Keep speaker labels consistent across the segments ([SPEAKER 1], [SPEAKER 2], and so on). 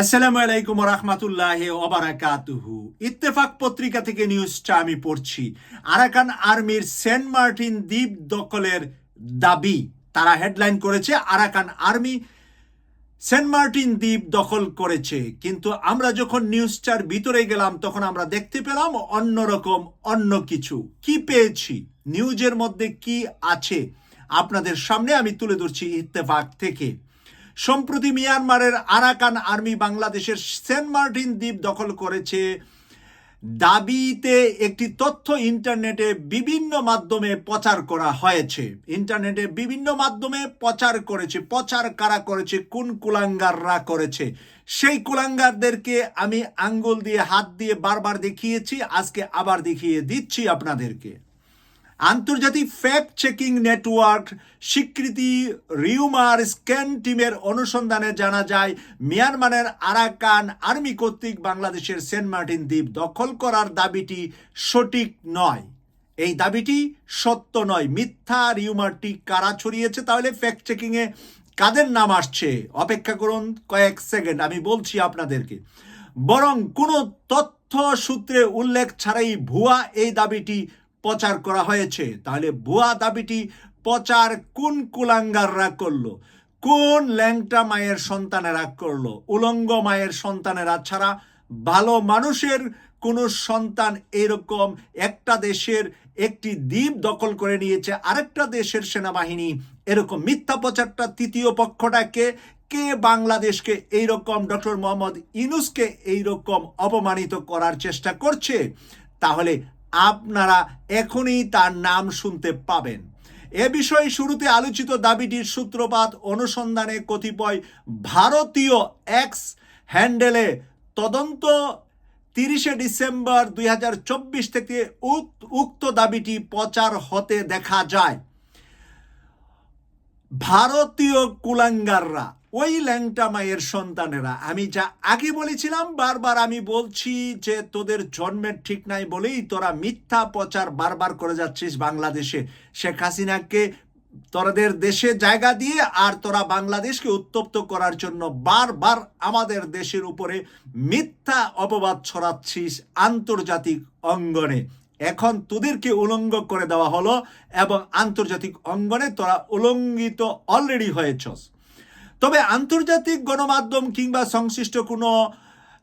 [SPEAKER 1] আসসালামু আলাইকুম রহমতুল্লাহ ওবারাকাতুহু। ইত্তেফাক পত্রিকা থেকে নিউজটা আমি পড়ছি। আরাকান আর্মির সেন্ট মার্টিন দ্বীপ দখলের দাবি তারা হেডলাইন করেছে, আরাকান আর্মি সেন্ট মার্টিন দ্বীপ দখল করেছে। কিন্তু আমরা যখন নিউজটার ভিতরে গেলাম, তখন আমরা দেখতে পেলাম অন্যরকম অন্য কিছু। কি পেয়েছি? নিউজের মধ্যে কি আছে? আপনাদের সামনে আমি তুলে ধরছি ইত্তেফাক থেকে। সম্প্রতি মিয়ানমারের আরাকান আর্মি বাংলাদেশের সেন্ট মার্টিন দ্বীপ দখল করেছে। দাবিতে একটি তথ্য ইন্টারনেটে বিভিন্ন মাধ্যমে প্রচার করা হয়েছে। ইন্টারনেটে বিভিন্ন মাধ্যমে প্রচার করেছে। প্রচার কারা করেছে? কোন কুলাঙ্গাররা করেছে? সেই কুলাঙ্গারদেরকে আমি আঙ্গুল দিয়ে, হাত দিয়ে বারবার দেখিয়েছি। আজকে আবার দেখিয়ে দিচ্ছি আপনাদেরকে। আন্তর্জাতিক ফ্যাক্ট চেকিং নেটওয়ার্ক স্বীকৃতি রিউমার স্ক্যান টিমের অনুসন্ধানে জানা যায়, মিয়ানমারের আরাকান আর্মি কর্তৃক বাংলাদেশের সেন্ট মার্টিন দ্বীপ দখল করার দাবিটি সঠিক নয়। এই দাবিটি সত্য নয়। মিথ্যা রিউমারটি কারা ছড়িয়েছে তাহলে ফ্যাক্ট চেকিংয়ে কাদের নাম আসছে? অপেক্ষা করুন কয়েক সেকেন্ড, আমি বলছি আপনাদেরকে। বরং কোনো তথ্য সূত্রে উল্লেখ ছাড়াই ভুয়া এই দাবিটি প্রচার করা হয়েছে। তাহলে ভুয়া দাবিটি প্রচার কোন কুলাঙ্গাররা করল? কোন ল্যাংটা মায়ের সন্তানেরা করল? উলঙ্গ মায়ের সন্তানেরা ছাড়া ভালো মানুষের কোনো সন্তান এরকম একটা দেশের একটি দ্বীপ দখল করে নিয়েছে, আরেকটা দেশের সেনাবাহিনী। এরকম মিথ্যা প্রচারটা তৃতীয় পক্ষটাকে কে বাংলাদেশকে এইরকম ডক্টর মোহাম্মদ ইনুসকে এইরকম অপমানিত করার চেষ্টা করছে? তাহলে আপনারা এখনই তার নাম শুনতে পাবেন। এ বিষয়ে শুরুতে আলোচিত দাবিটির সূত্রপাত অনুসন্ধানে কতিপয় ভারতীয় এক্স হ্যান্ডেলে তদন্ত তিরিশে ডিসেম্বর দুই হাজার চব্বিশ থেকে উক্ত দাবিটি প্রচার হতে দেখা যায়। ভারতীয় কুলাঙ্গাররা, ওই ল্যাংটা মায়ের সন্তানেরা, আমি যা আগে বলেছিলাম, বারবার আমি বলছি যে তোদের জন্মের ঠিক নাই বলেই তোরা মিথ্যা প্রচার বারবার করে যাচ্ছিস বাংলাদেশে। শেখ হাসিনাকে তোরাদের দেশে জায়গা দিয়ে আর তোরা বাংলাদেশকে উত্তপ্ত করার জন্য বারবার আমাদের দেশের উপরে মিথ্যা অপবাদ ছড়াচ্ছিস আন্তর্জাতিক অঙ্গনে। এখন তোদেরকে উলঙ্গ করে দেওয়া হলো এবং আন্তর্জাতিক অঙ্গনে তোরা উলঙ্গিত অলরেডি হয়েছস। তবে আন্তর্জাতিক গণমাধ্যম কিংবা সংশ্লিষ্ট কোনো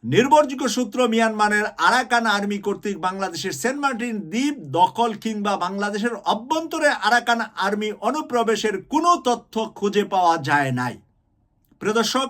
[SPEAKER 1] নির্ভরযোগ্য সূত্র মিয়ানমারের আরাকান আর্মি কর্তৃক বাংলাদেশের সেন্ট মার্টিন দ্বীপ দখল কিংবা বাংলাদেশের অভ্যন্তরে আরাকান আর্মি অনুপ্রবেশের কোনো তথ্য খুঁজে পাওয়া যায় নাই। প্রিয় দর্শক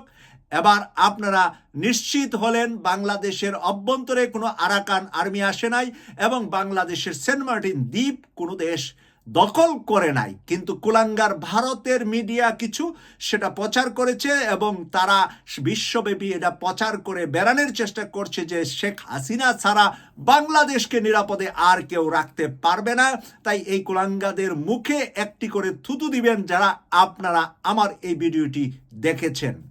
[SPEAKER 1] এবার আপনারা নিশ্চিত হলেন বাংলাদেশের অভ্যন্তরে কোনো আরাকান আর্মি আসে নাই এবং বাংলাদেশের সেন্ট মার্টিন দ্বীপ কোনো দেশ দখল করে নাই। কিন্তু কুলাঙ্গার ভারতের মিডিয়া কিছু সেটা প্রচার করেছে এবং তারা বিশ্বব্যাপী এটা প্রচার করে বেড়ানোর চেষ্টা করছে যে শেখ হাসিনা ছাড়া বাংলাদেশকে নিরাপদে আর কেউ রাখতে পারবে না। তাই এই কুলাঙ্গাদের মুখে একটি করে থুতু দিবেন যারা আপনারা আমার এই ভিডিওটি দেখেছেন।